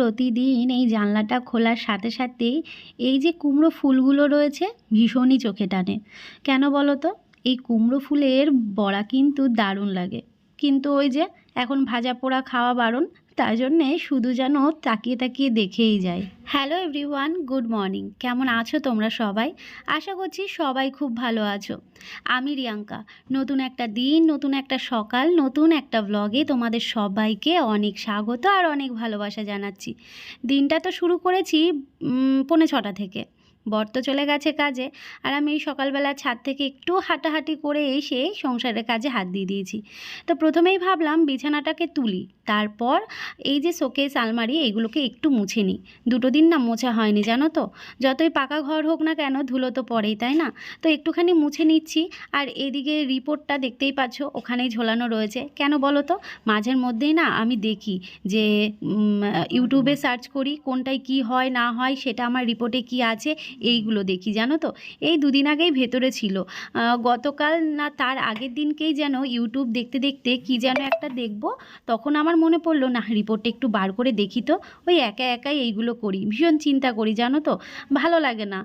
প্রতিদিন এই জানলাটা খোলার সাথে সাথেই এই যে কুমড়ো ফুলগুলো রয়েছে ভীষণই চোখে টানে। কেন বলো তো এই কুমড়ো ফুলের বড়া কিন্তু দারুণ লাগে। কিন্তু ওই যে এখন ভাজা পোড়া খাওয়া বারণ তাই জন্যে শুধু যেন তাকিয়ে তাকিয়ে দেখেই যায়। হ্যালো এভরিওয়ান গুড মর্নিং কেমন আছো তোমরা সবাই? আশা করছি সবাই খুব ভালো আছো। আমি রিয়াঙ্কা। নতুন একটা দিন, নতুন একটা সকাল, নতুন একটা ব্লগে তোমাদের সবাইকে অনেক স্বাগত আর অনেক ভালোবাসা জানাচ্ছি। দিনটা তো শুরু করেছি পৌনে ছটা থেকে। বর তো চলে গেছে কাজে আর আমি এই সকালবেলা ছাদ থেকে একটু হাঁটাহাঁটি করে এসে সংসারের কাজে হাত দিয়ে দিয়েছি। তো প্রথমেই ভাবলাম বিছানাটাকে তুলি। তারপর এই যে শোকেস আলমারি এইগুলোকে একটু মুছে নিই। দুটো দিন না মোছা হয়নি, জানো তো? যতই পাকা ঘর হোক না কেন, ধুলো তো পড়েই, তাই না? তো একটুখানি মুছে নিচ্ছি, আর এদিকে রিপোর্টটা দেখতেই পাচ্ছ, ওখানেই ঝোলানো রয়েছে। কেন বলো তো? মাঝের মধ্যেই না আমি দেখি যে ইউটিউবে সার্চ করি, কোনটায় কি হয়, না হয়, সেটা আমার রিপোর্টে কি আছে, এইগুলো দেখি, জানো তো? এই দুদিন আগেই ভেতরে ছিল। গতকাল না তার আগের দিনকেই যেন ইউটিউব দেখতে দেখতে কি যেন একটা দেখব, তখন আমার মনে পড়ল না রিপোর্টটা একটু বার করে দেখি তো। ওই একা একাই এইগুলো করি। ভীষণ চিন্তা করি, জানো তো। ভালো লাগে না।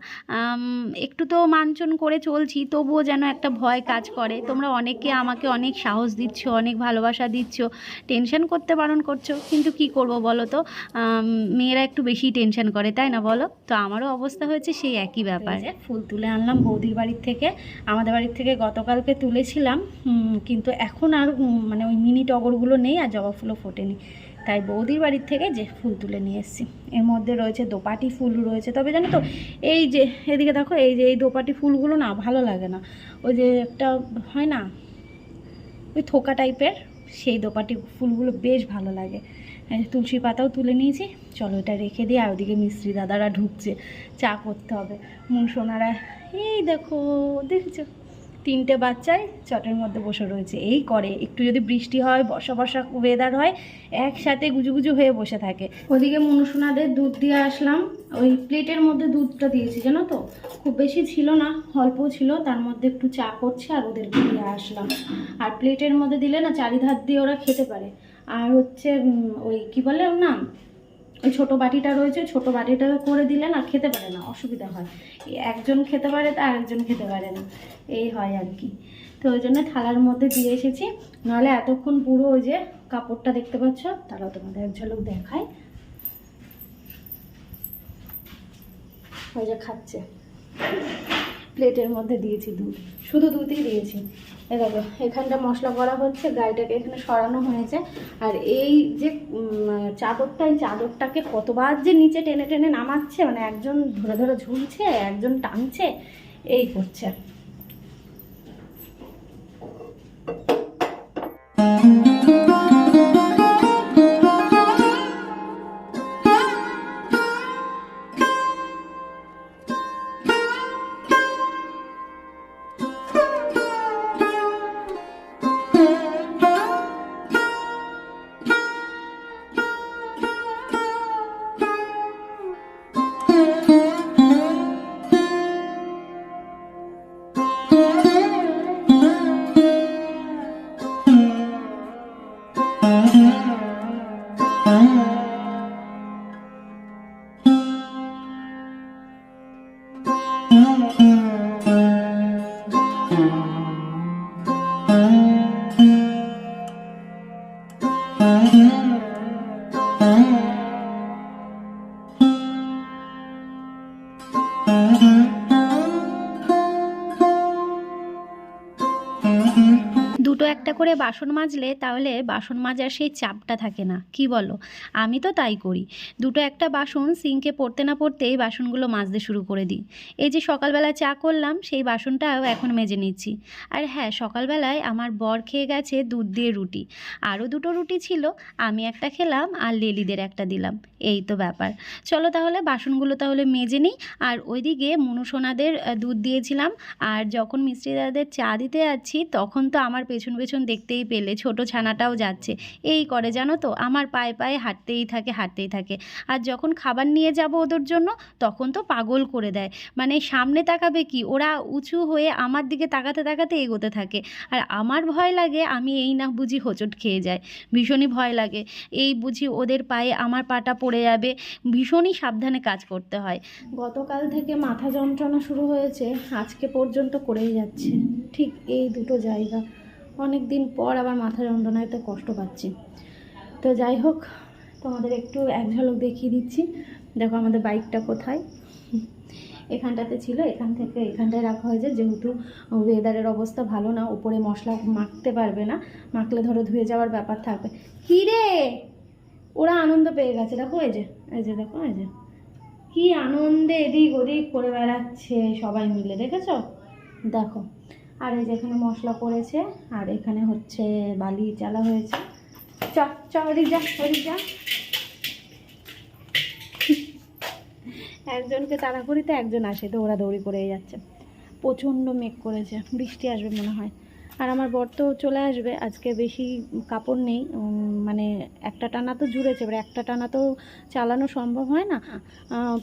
একটু তো মানচন করে চলছি, তবুও যেন একটা ভয় কাজ করে। তোমরা অনেকে আমাকে অনেক সাহস দিচ্ছ, অনেক ভালোবাসা দিচ্ছ। টেনশন করতে বারণ করছ, কিন্তু কি করব বলো তো? মেয়েরা একটু বেশি টেনশন করে, তাই না বলো? তো আমারও অবস্থা হয়েছে সেই একই ব্যাপার। ফুল তুলে আনলাম বৌদির বাড়ির থেকে। আমাদের বাড়ির থেকে গতকালকে তুলেছিলাম কিন্তু এখন আর মানে ওই মিনি টগরগুলো নেই আর জবা ফুলও ফোটেনি। তাই বৌদির বাড়ির থেকে যে ফুল তুলে নিয়ে এসেছি। এর মধ্যে রয়েছে দোপাটি ফুল রয়েছে। তবে জানো তো, এই যে, এদিকে দেখো, এই যে, এই দোপাটি ফুলগুলো না ভালো লাগে না। ওই যে একটা হয় না, ওই থোকা টাইপের সেই দোপাটি ফুলগুলো বেশ ভালো লাগে। তুলসী পাতাও তুলে নিয়েছি। চলো এটা রেখে দিয়ে আর ওদিকে মিস্ত্রি দাদারা ঢুকছে। চা করতে হবে। মুনসোনারা এই দেখো, দেখছ? তিনটে বাচ্চাই চটের মধ্যে বসে রয়েছে। এই করে, একটু যদি বৃষ্টি হয়, বর্ষা বর্ষা ওয়েদার হয়, একসাথে গুজুগুজু হয়ে বসে থাকে। ওদিকে মনুসোনাদের দুধ দিয়ে আসলাম। ওই প্লেটের মধ্যে দুধটা দিয়েছি, জানো তো? খুব বেশি ছিল না অল্প ছিল, তার মধ্যে একটু চা করছে আর ওদেরকে দিয়ে আসলাম। আর প্লেটের মধ্যে দিলে না, চারিধার দিয়ে ওরা খেতে পারে। আর হচ্ছে ওই কি বলে ওর নাম? ওই ছোটো বাটিটা রয়েছে, ছোটো বাটিটা করে দিলে না খেতে পারে না, অসুবিধা হয়। একজন খেতে পারে তো আরেকজন খেতে পারে না, এই হয় আর কি। তো ওই জন্য থালার মধ্যে দিয়ে এসেছি, নাহলে এতক্ষণ পুরো ওই যে কাপড়টা দেখতে পাচ্ছ তারাও তোমাদের এক ঝলক দেখায় ওই যে খাচ্ছে। প্লেটের মধ্যে দিয়েছি দুধ। শুধু দুধই দিয়েছি। এ দেখো, এখানটা মশলা করা হচ্ছে, গাড়িটাকে এখানে সরানো হয়েছে। আর এই যে চাদরটা, এই চাদরটাকে কতবার যে নিচে টেনে টেনে নামাচ্ছে মানে একজন ধরে ধরে ঝুলছে, একজন টানছে, এই করছে। বাসন মাজলে তাহলে বাসন মাজার সেই চাপটা থাকে না, কি বলো? আমি তো তাই করি। দুটো একটা বাসন সিঙ্কে পড়তে না পড়তেই বাসনগুলো মাজতে শুরু করে দিই। এই যে সকালবেলা চা করলাম, সেই বাসনটাও এখন মেজে নিচ্ছি। আর হ্যাঁ সকালবেলায় আমার বর খেয়ে গেছে দুধ দিয়ে রুটি। আরও দুটো রুটি ছিল, আমি একটা খেলাম আর লেলিদের একটা দিলাম। এই তো ব্যাপার। চলো তাহলে বাসনগুলো তাহলে মেজে নিই। আর ওইদিকে মনুসোনাদের দুধ দিয়েছিলাম। আর যখন মিস্ত্রি দাদাদের চা দিতে যাচ্ছি, তখন তো আমার পেছন পেছন দেখতেই পেলে, ছোট ছানাটাও যাচ্ছে। এই করে জানো তো, আমার পায়ে পায়ে হাঁটতেই থাকে হাঁটতেই থাকে। আর যখন খাবার নিয়ে যাব ওদের জন্য, তখন তো পাগল করে দেয়। মানে সামনে তাকাবে কি? ওরা উঁচু হয়ে আমার দিকে তাকাতে তাকাতে এগোতে থাকে। আর আমার ভয় লাগে আমি এই না বুঝি হোঁচট খেয়ে যায় ভীষণই ভয় লাগে। এই বুঝি ওদের পায়ে আমার পাটা পড়ে যাবে। ভীষণই সাবধানে কাজ করতে হয়। গতকাল থেকে মাথা যন্ত্রণা শুরু হয়েছে। আজকে পর্যন্ত করেই যাচ্ছে। ঠিক এই দুটো জায়গা। অনেক দিন পর আবার মাথা যন্ত্রণাতে কষ্ট পাচ্ছি। তো যাই হোক, তোমাদের একটু এক ঝলক দেখিয়ে দিচ্ছি। দেখো আমাদের বাইকটা কোথায়? এখানটাতে ছিল, এখান থেকে এখানটায় রাখা হয়েছে। যেহেতু ওয়েদারের অবস্থা ভালো না, উপরে মশলা মাখতে পারবে না। মাখলে ধরো ধুয়ে যাওয়ার ব্যাপার থাকবে। কী রে? ওরা আনন্দ পেয়ে গেছে। দেখো এই যে এই যে দেখো, এই যে। কি আনন্দে এদিক ওদিক করে বেড়াচ্ছে সবাই মিলে, দেখেছ? দেখো। আর এই যেখানে মশলা পড়েছে, আর এখানে হচ্ছে বালি চালা হয়েছে। চ চ যা, ওদিক যা। একজনকে তাড়াহুড়িতে একজন আসে তো ওরা দৌড়ি করে যাচ্ছে। প্রচণ্ড মেঘ করেছে, বৃষ্টি আসবে মনে হয়। আর আমার বর তো চলে আসবে, আজকে বেশি কাপড় নেই মানে একটা টানা তো জুড়েছে, এবার একটা টানা তো চালানো সম্ভব হয় না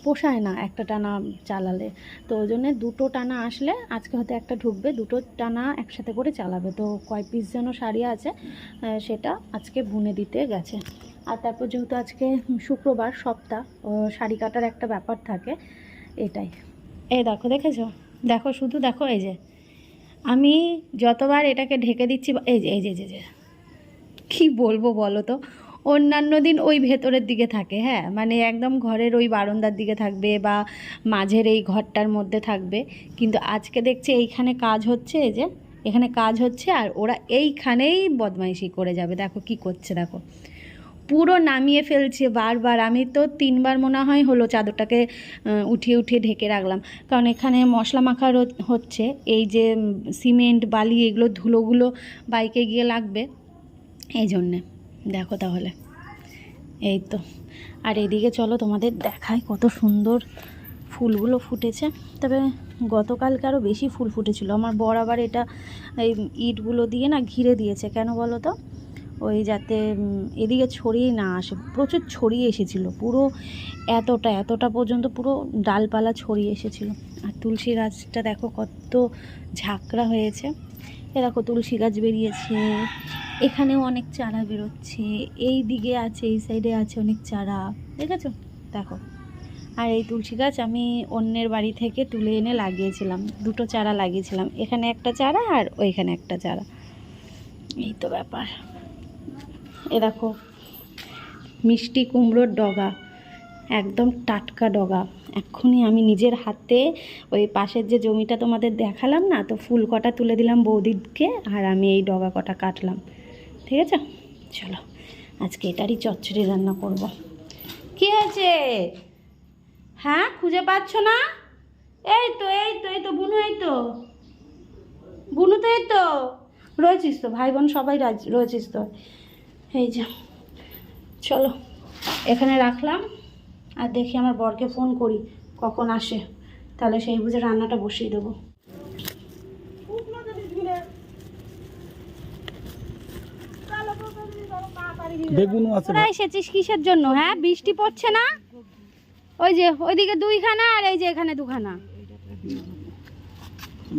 পোষায় না একটা টানা চালালে। তো ওই জন্যে দুটো টানা আসলে, আজকে হয়তো একটা ঢুকবে, দুটো টানা একসাথে করে চালাবে। তো কয় পিস যেন শাড়ি আছে সেটা আজকে বুনে দিতে গেছে। আর তারপর যেহেতু আজকে শুক্রবার, সপ্তাহ শাড়ি কাটার একটা ব্যাপার থাকে, এটাই। এই দেখো, দেখেছ? দেখো, শুধু দেখো, এই যে আমি যতবার এটাকে ঢেকে দিচ্ছি, এই যে এই যে যে। কী বলব বলো তো? অন্যান্য দিন ওই ভেতরের দিকে থাকে হ্যাঁ? মানে একদম ঘরের ওই বারান্দার দিকে থাকবে বা মাঝের এই ঘরটার মধ্যে থাকবে। কিন্তু আজকে দেখছি এইখানে কাজ হচ্ছে, এই যে, এখানে কাজ হচ্ছে আর ওরা এইখানেই বদমাইশি করে যাবে। দেখো কি করছে, দেখো। পুরো নামিয়ে ফেলছে বারবার। আমি তো তিনবার মনে হয় হলো চাদরটাকে উঠিয়ে উঠিয়ে ঢেকে রাখলাম। কারণ এখানে মশলা মাখা হচ্ছে। এই যে সিমেন্ট, বালি এগুলো, ধুলোগুলো বাইকে গিয়ে লাগবে। এই জন্যে। দেখো তাহলে। এই তো। আর এদিকে চলো তোমাদের দেখায় কত সুন্দর ফুলগুলো ফুটেছে। তবে গতকালকে আরও বেশি ফুল ফুটেছিল। আমার বর আবার এটা, এই ইটগুলো দিয়ে না ঘিরে দিয়েছে। কেন বলো তো? ওই যাতে এদিকে ছড়িয়ে না আসে। প্রচুর ছড়িয়ে এসেছিল, পুরো এতটা এতটা পর্যন্ত পুরো ডালপালা ছড়িয়ে এসেছিল। আর তুলসী গাছটা দেখো কত ঝাঁকড়া হয়েছে। এ দেখো তুলসী গাছ বেরিয়েছে, এখানেও অনেক চারা বেরোচ্ছে, এই দিকে আছে, এই সাইডে আছে অনেক চারা, দেখেছ? দেখো। আর এই তুলসী গাছ আমি অন্যের বাড়ি থেকে তুলে এনে লাগিয়েছিলাম, দুটো চারা লাগিয়েছিলাম, এখানে একটা চারা আর ওইখানে একটা চারা। এই তো ব্যাপার। এ দেখো, মিষ্টি কুমড়োর ডগা, একদম টাটকা ডগা। এক্ষুনি আমি নিজের হাতে ওই পাশের যে জমিটা তোমাদের দেখালাম না, তো ফুল কটা তুলে দিলাম বৌদিকে, আর আমি এই ডগা কটা কাটলাম। ঠিক আছে? চলো, আজকে এটারই চচ্চড়ি রান্না করব। কি হয়েছে? হ্যাঁ খুঁজে পাচ্ছ না? এই তো এই তো এই তো, বুনু, এই তো। বুনু তো, এই তো। রয়েছিস তো, ভাই বোন সবাই রয়েছিস তো। এই যে চলো এখানে রাখলাম আর দেখি আমার বরকে ফোন করি কখন আসে। তাহলে সেই বুঝে রান্নাটা বসিয়ে দেবো। বেগুনও আছে তোরা এসেছিস কিসের জন্য হ্যাঁ? বৃষ্টি পড়ছে না? ওই যে ওইদিকে দুইখানা আর এই যে এখানে দুখানা।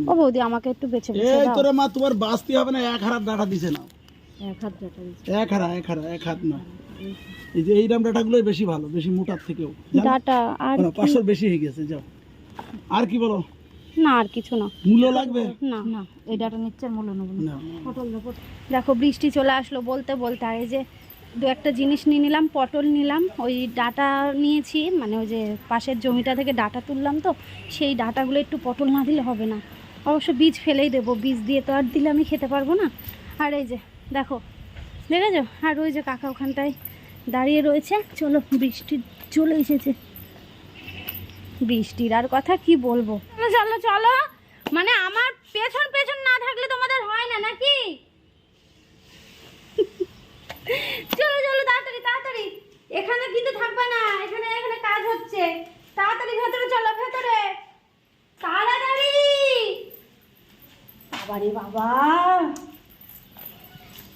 ও বৌদি আমাকে একটু বেছে বেছে দাও। তোরে মা তোমার বাঁচতে হবে না এক হাত ডাটা দিছে না। এক হারা এক হারা এক হাত না। এই যে এইরকম ডাটাগুলোই বেশি ভালো বেশি মোটার থেকেও। ডাটা আর পাঁচশোর বেশি হয়ে গেছে যাও। আর কি বলো? না আর কিছু না। মূল্য লাগবে? না না এই ডাটা নিচ্ছে মূল্য নেব না। না দেখো বৃষ্টি চলে আসলো বলতে বলতে আর এই যে দু একটা জিনিস নিয়ে নিলাম পটল নিলাম ওই ডাটা নিয়েছি মানে ওই যে পাশের জমিটা থেকে ডাটা তুললাম তো সেই ডাটাগুলো একটু পটল না দিলে হবে না। অবশ্য বীজ ফেলেই দেবো বীজ দিয়ে তো আর দিলে আমি খেতে পারব না। আর এই যে দেখো দেখেছ? আর ওই যে কাকা ওখানটায় দাঁড়িয়ে রয়েছে। চলো বৃষ্টি চলে এসেছে। বৃষ্টির আর কথা কি বলব? চলো, চলো মানে আমার পেছন পেছন না থাকলে তোমাদের হয় না নাকি? চলো চলো তাড়াতাড়ি তাড়াতাড়ি। এখানে কিন্তু থাকবে না এখানে এখানে কাজ হচ্ছে। তাড়াতাড়ি ভেতরে চলো ভেতরে। তাড়াতাড়ি! বাবারে বাবা!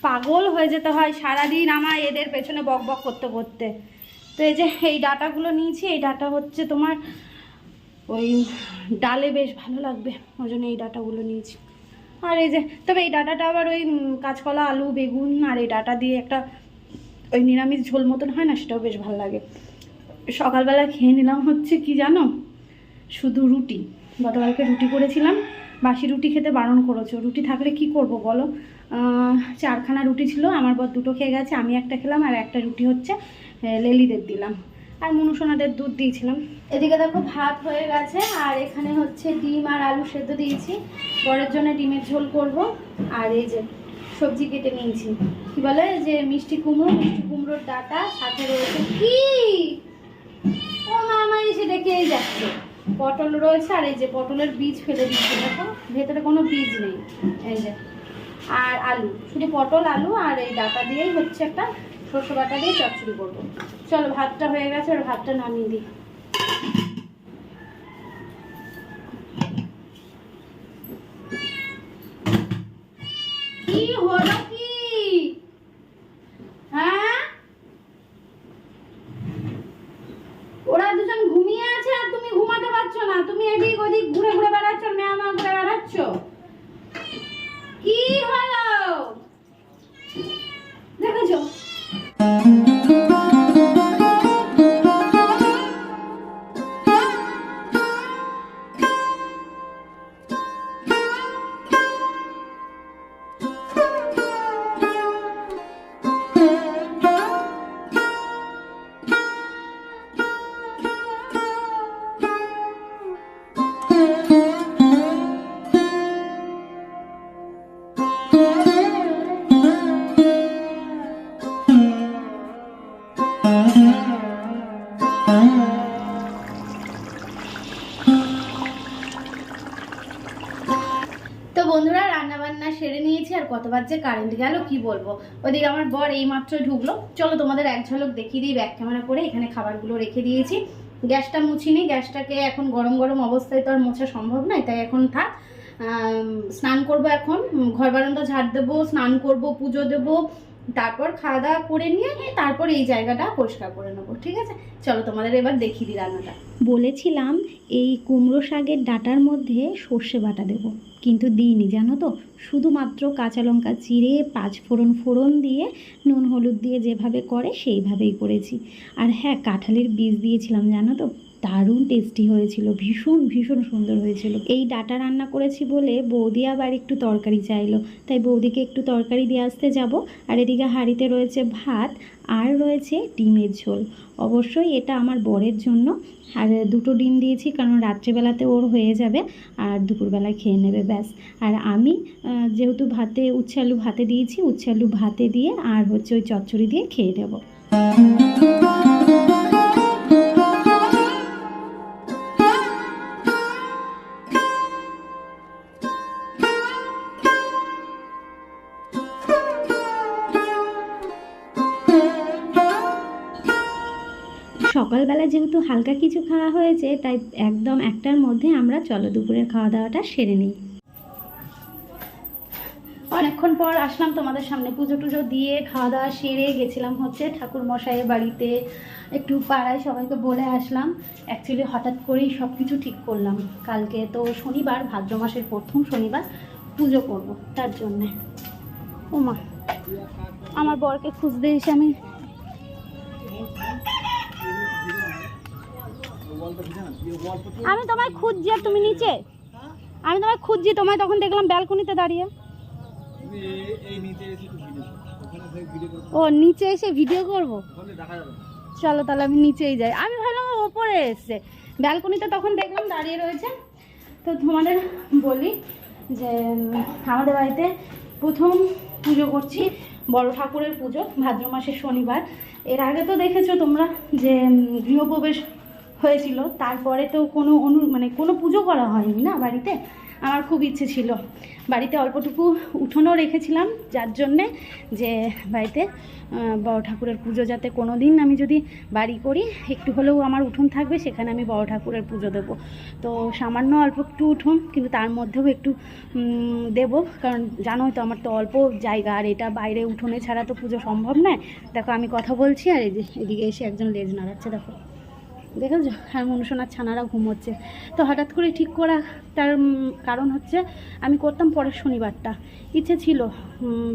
পাগল হয়ে যেতে হয় সারাদিন আমার এদের পেছনে বক বক করতে করতে। তো এই যে, এই ডাটাগুলো নিয়েছি, এই ডাটা হচ্ছে তোমার ওই ডালে বেশ ভালো লাগবে, ওই জন্য এই ডাটাগুলো নিয়েছি। আর এই যে, তবে এই ডাটাটা আবার ওই কাঁচকলা, আলু, বেগুন আর এই ডাটা দিয়ে একটা ওই নিরামিষ ঝোল মতন হয় না, সেটাও বেশ ভালো লাগে। সকালবেলা খেয়ে নিলাম হচ্ছে কি জানো? শুধু রুটি। গতকালকে রুটি করেছিলাম, বাসি রুটি খেতে বারণ করেছ। রুটি থাকলে কি করব বলো? চারখানা রুটি ছিল, আমার বর দুটো খেয়ে গেছে, আমি একটা খেলাম আর একটা রুটি হচ্ছে লেলিদের দিলাম। আর মনুসোনাদের দুধ দিয়েছিলাম। এদিকে দেখো ভাত হয়ে গেছে, আর এখানে হচ্ছে ডিম আর আলু সেদ্ধ দিয়েছি। বরের জন্য ডিমের ঝোল করব, আর এই যে সবজি কেটে নিয়েছি। কি বলে? যে মিষ্টি কুমড়ো, মিষ্টি কুমড়োর ডাটা, সাথে রয়েছে কি ও মামা এসে ডেকেই যাচ্ছে। পটল রয়েছে, আর এই যে পটলের বীজ ফেলে দিচ্ছে দেখো। ভেতরে কোনো বীজ নেই। এই যে আর আলু। শুধু পটল, আলু আর এই ডাটা দিয়েই হচ্ছে একটা সর্ষে বাটা দিয়ে চচ্চড়ি করব। চলো, ভাতটা হয়ে গেছে আর ভাতটা নামিয়ে দিই। কি হলো? যে কারেন্ট গেল, কি বলব? ওদিকে আমার বর এই মাত্র ঢুকলো। চলো তোমাদের এক ঝলক দেখিয়ে দিই ব্যাক ক্যামেরা করে এখানে খাবারগুলো রেখে দিয়েছি। গ্যাসটা মুছিনি, গ্যাসটাকে এখন গরম গরম অবস্থায় তো আর মোছা সম্ভব নয়, তাই এখন থাক। স্নান করব এখন, ঘর বারান্দা ঝাড় দেবো, স্নান করব, পুজো দেবো তারপর খাওয়া দাওয়া করে নিয়ে তারপর এই জায়গাটা পরিষ্কার করে নেব, ঠিক আছে? চলো তোমাদের এবার দেখিয়ে দিই রান্নাটা। বলেছিলাম এই কুমড়ো শাকের ডাটার মধ্যে সর্ষে বাটা দেব, কিন্তু দিইনি, জানো তো? শুধুমাত্র কাঁচা লঙ্কা চিড়ে, পাঁচ ফোড়ন ফোড়ন দিয়ে, নুন হলুদ দিয়ে যেভাবে করে সেইভাবেই করেছি। আর হ্যাঁ কাঁঠালের বীজ দিয়েছিলাম, জানো তো? দারুণ টেস্টি হয়েছিল, ভীষণ ভীষণ সুন্দর হয়েছিল। এই ডাটা রান্না করেছি বলে বৌদি আবার একটু তরকারি চাইলো। তাই বৌদিকে একটু তরকারি দিয়ে আসতে যাব। আর এদিকে হাঁড়িতে রয়েছে ভাত আর রয়েছে ডিমের ঝোল। অবশ্যই এটা আমার বরের জন্য। আর দুটো ডিম দিয়েছি কারণ রাত্রিবেলাতে ওর হয়ে যাবে আর দুপুরবেলায় খেয়ে নেবে, ব্যাস। আর আমি যেহেতু ভাতে উচ্ছে আলু ভাতে দিয়েছি, উচ্ছে আলু ভাতে দিয়ে আর হচ্ছে ওই চচ্চড়ি দিয়ে খেয়ে নেব। সকালবেলা যেহেতু হালকা কিছু খাওয়া হয়েছে, তাই একদম একটার মধ্যে আমরা চলো দুপুরের খাওয়া দাওয়াটা সেরে নিই। অনেকক্ষণ পর আসলাম তোমাদের সামনে পুজো টুজো দিয়ে খাওয়া দাওয়া সেরে গেছিলাম হচ্ছে ঠাকুর মশাইয়ের বাড়িতে। একটু পাড়ায় সবাইকে বলে আসলাম অ্যাকচুয়ালি হঠাৎ করেই সব কিছু ঠিক করলাম। কালকে তো শনিবার, ভাদ্র মাসের প্রথম শনিবার পুজো করব তার জন্যে। ওমা, আমার বরকে খুঁজতে এসে আমি আমি তোমায় খুঁজছি আর তুমি নিচে। আমি তোমায় খুঁজছি, তোমায় তখন দেখলাম ব্যালকনিতে দাঁড়িয়ে। ও, নিচে এসে ভিডিও করব? চলো তাহলে আমি নিচেই যাই। আমি ভাবলাম ওপরে এসছে। ব্যালকনিতে তখন দেখলাম দাঁড়িয়ে রয়েছে। তো তোমাদের বলি যে, আমাদের বাড়িতে প্রথম পুজো করছি, বড় ঠাকুরের পুজো, ভাদ্র মাসের শনিবার। এর আগে তো দেখেছ তোমরা যে গৃহপ্রবেশ হয়েছিল। তারপরে তো কোনো অনু মানে কোনো পুজো করা হয়নি না বাড়িতে? আমার খুব ইচ্ছে ছিল। বাড়িতে অল্পটুকু উঠোনও রেখেছিলাম, যার জন্যে যে বাড়িতে বড় ঠাকুরের পুজো যাতে কোনো দিন আমি যদি বাড়ি করি, একটু হলেও আমার উঠোন থাকবে, সেখানে আমি বড় ঠাকুরের পুজো দেবো। তো সামান্য অল্প একটু উঠোন, কিন্তু তার মধ্যেও একটু দেবো। কারণ জানোই তো আমার তো অল্প জায়গা, আর এটা বাইরে উঠোনে ছাড়া তো পুজো সম্ভব নয়। দেখো আমি কথা বলছি, আর এদিকে এসে একজন লেজ নাড়াচ্ছে, দেখো। দেখেছ আর মনুষণার ছানারা ঘুমোচ্ছে। তো হঠাৎ করে ঠিক করা তার কারণ হচ্ছে আমি করতাম পরের শনিবারটা। ইচ্ছে ছিল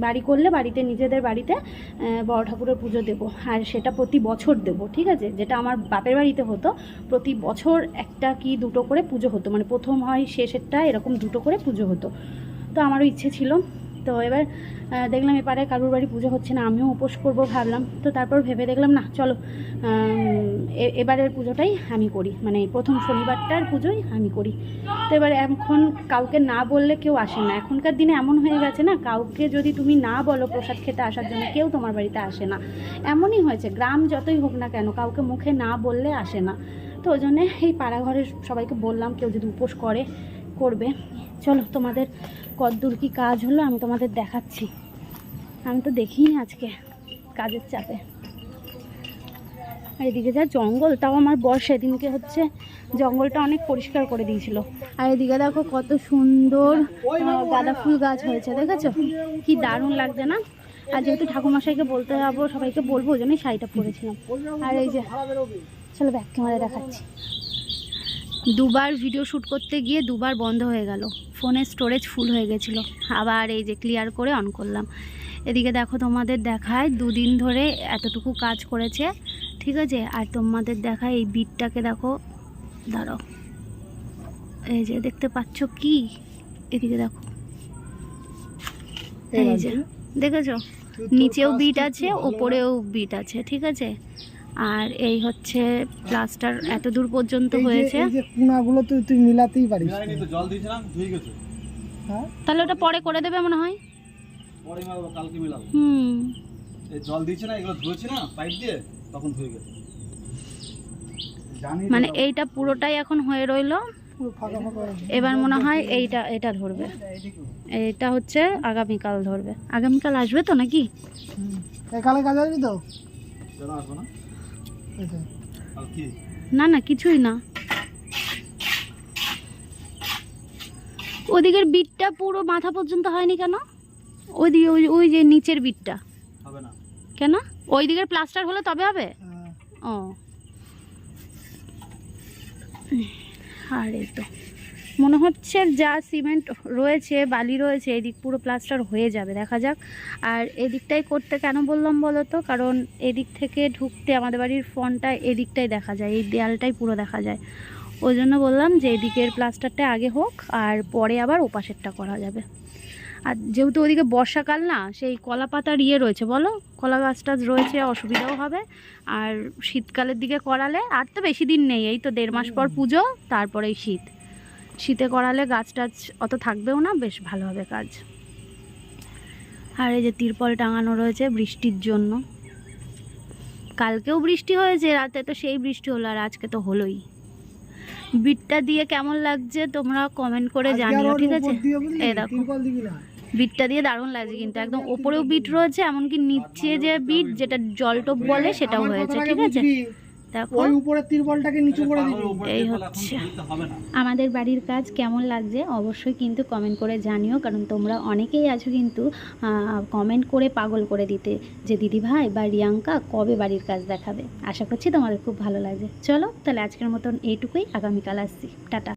বাড়ি করলে বাড়িতে নিজেদের বাড়িতে বড় ঠাকুরের পুজো দেবো। আর সেটা প্রতি বছর দেবো, ঠিক আছে? যেটা আমার বাপের বাড়িতে হতো, প্রতি বছর একটা কি দুটো করে পুজো হতো। মানে প্রথম হয়, শেষেরটা এরকম দুটো করে পুজো হতো। তো আমারও ইচ্ছে ছিল তো এবার দেখলাম এপারে কারুর বাড়ি পুজো হচ্ছে না, আমিও উপোস করব ভাবলাম। তো তারপর ভেবে দেখলাম, না, চলো এবারের পুজোটাই আমি করি। মানে প্রথম শনিবারটার পুজোই আমি করি। তো এবার এখন কাউকে না বললে কেউ আসে না। এখনকার দিনে এমন হয়ে গেছে না, কাউকে যদি তুমি না বলো প্রসাদ খেতে আসার জন্য, কেউ তোমার বাড়িতে আসে না। এমনই হয়েছে, গ্রাম যতই হোক না কেন, কাউকে মুখে না বললে আসে না। তো ওই জন্যে এই পাড়াঘরের সবাইকে বললাম, কেউ যদি উপোস করে, করবে। চলো তোমাদের কতদূর কি কাজ হলো? আমি তোমাদের দেখাচ্ছি। আমি তো দেখিনি আজকে কাজের চাপে। আর এদিকে যা জঙ্গল, তাও আমার বর সেদিনকে হচ্ছে জঙ্গলটা অনেক পরিষ্কার করে দিয়েছিল। আর এদিকে দেখো কত সুন্দর গাঁদা ফুল গাছ হয়েছে, দেখেছ? কি দারুণ লাগছে না? আর যেহেতু ঠাকুরমশাইকে বলতে যাব, সবাইকে বলব, ওই জন্যই শাড়িটা পরেছিলাম। আর এই যে, চলো ব্যাক ক্যামেরা দেখাচ্ছি। দুবার ভিডিও শ্যুট করতে গিয়ে দুবার বন্ধ হয়ে গেল। ফোনের স্টোরেজ ফুল হয়ে গেছিল। আবার এই যে ক্লিয়ার করে অন করলাম। এদিকে দেখো তোমাদের দেখায় দুদিন ধরে এতটুকু কাজ করেছে। ঠিক আছে? আর তোমাদের দেখায় এই বিটটাকে দেখো দাঁড়াও। এই যে দেখতে পাচ্ছ কি? এদিকে দেখো। এই যে দেখেছ? নিচেও বিট আছে ওপরেও বিট আছে ঠিক আছে? আর এই হচ্ছে প্লাস্টার এত দূর পর্যন্ত হয়েছে। এই যে কুনাগুলো তুই তুই মিলাতেই পারিস। জল দিয়েছিলাম ধুয়ে গেছে। হ্যাঁ? তাহলে ওটা পরে করে দেবে মনে হয়? পরে মারবো কালকে মিলাবো। হুম। এই জল দিয়েছে না এগুলো ধুয়েছি না পাইপ দিয়ে তখন ধুয়ে গেছে। জানি মানে এইটা পুরোটাই এখন হয়ে রইল। এবার মনে হয় এইটা এটা ধরবে। এটা হচ্ছে আগামীকাল ধরবে। আগামীকাল আসবে তো নাকি? এই কালে কাজ আসবি তো? আসব না? না না কিছুই না। ওদিকের বিটটা পুরো মাথা পর্যন্ত হয়নি কেন? ওইদিকে ওই ওই যে নিচের বিটটা। কেন? ওই দিকের প্লাস্টার হলে তবে হবে? হ্যাঁ। ও। আরে এই তো। মনে হচ্ছে যা সিমেন্ট রয়েছে, বালি রয়েছে, এদিক পুরো প্লাস্টার হয়ে যাবে, দেখা যাক। আর এদিকটাই করতে কেন বললাম বলো তো কারণ এদিক থেকে ঢুকতে আমাদের বাড়ির ফোনটা এদিকটাই দেখা যায়, এই দেয়ালটাই পুরো দেখা যায়। ওই জন্য বললাম যে এদিকের প্লাস্টারটা আগে হোক, আর পরে আবার ওপাশেরটা করা যাবে। আর যেহেতু ওদিকে বর্ষাকাল না, সেই কলা পাতার ইয়ে রয়েছে, বলো? কলা গাছ টাছ রয়েছে, অসুবিধাও হবে। আর শীতকালের দিকে করালে আর তো বেশি দিন নেই, এই তো দেড় মাস পর পুজো, তারপরেই শীত। শীতে করালে গাছ টাছ অত থাকবেও না বেশ ভালো হবে কাজ। আর এই যে তিরপল টাঙানো রয়েছে বৃষ্টির জন্য। কালকেও বৃষ্টি হয়েছে রাতে তো সেই বৃষ্টি হলো আর আজকে তো হলোই। বিটটা দিয়ে কেমন লাগছে তোমরা কমেন্ট করে জানিও ঠিক আছে? এই দেখো। বিটটা দিয়ে দারুণ লাগছে কিন্তু একদম ওপরেও বিট রয়েছে এমনকি নিচে যে বিট যেটা জলটপ বলে সেটাও হয়েছে ঠিক আছে। দেখো। ওই উপরের তিরপলটাকে নিচু করে দিবি। এই হচ্ছে। দিতে হবে না। আমাদের বাড়ির কাজ কেমন লাগছে অবশ্যই কিন্তু কমেন্ট করে জানিও কারণ তোমরা অনেকেই আছো কিন্তু কমেন্ট করে পাগল করে দিতে যে দিদি ভাই বা রিয়াঙ্কা কবে বাড়ির কাজ দেখাবে। আশা করছি তোমাদের খুব ভালো লাগছে চলো তাহলে আজকের মতন এইটুকুই আগামীকাল আসছি। টাটা।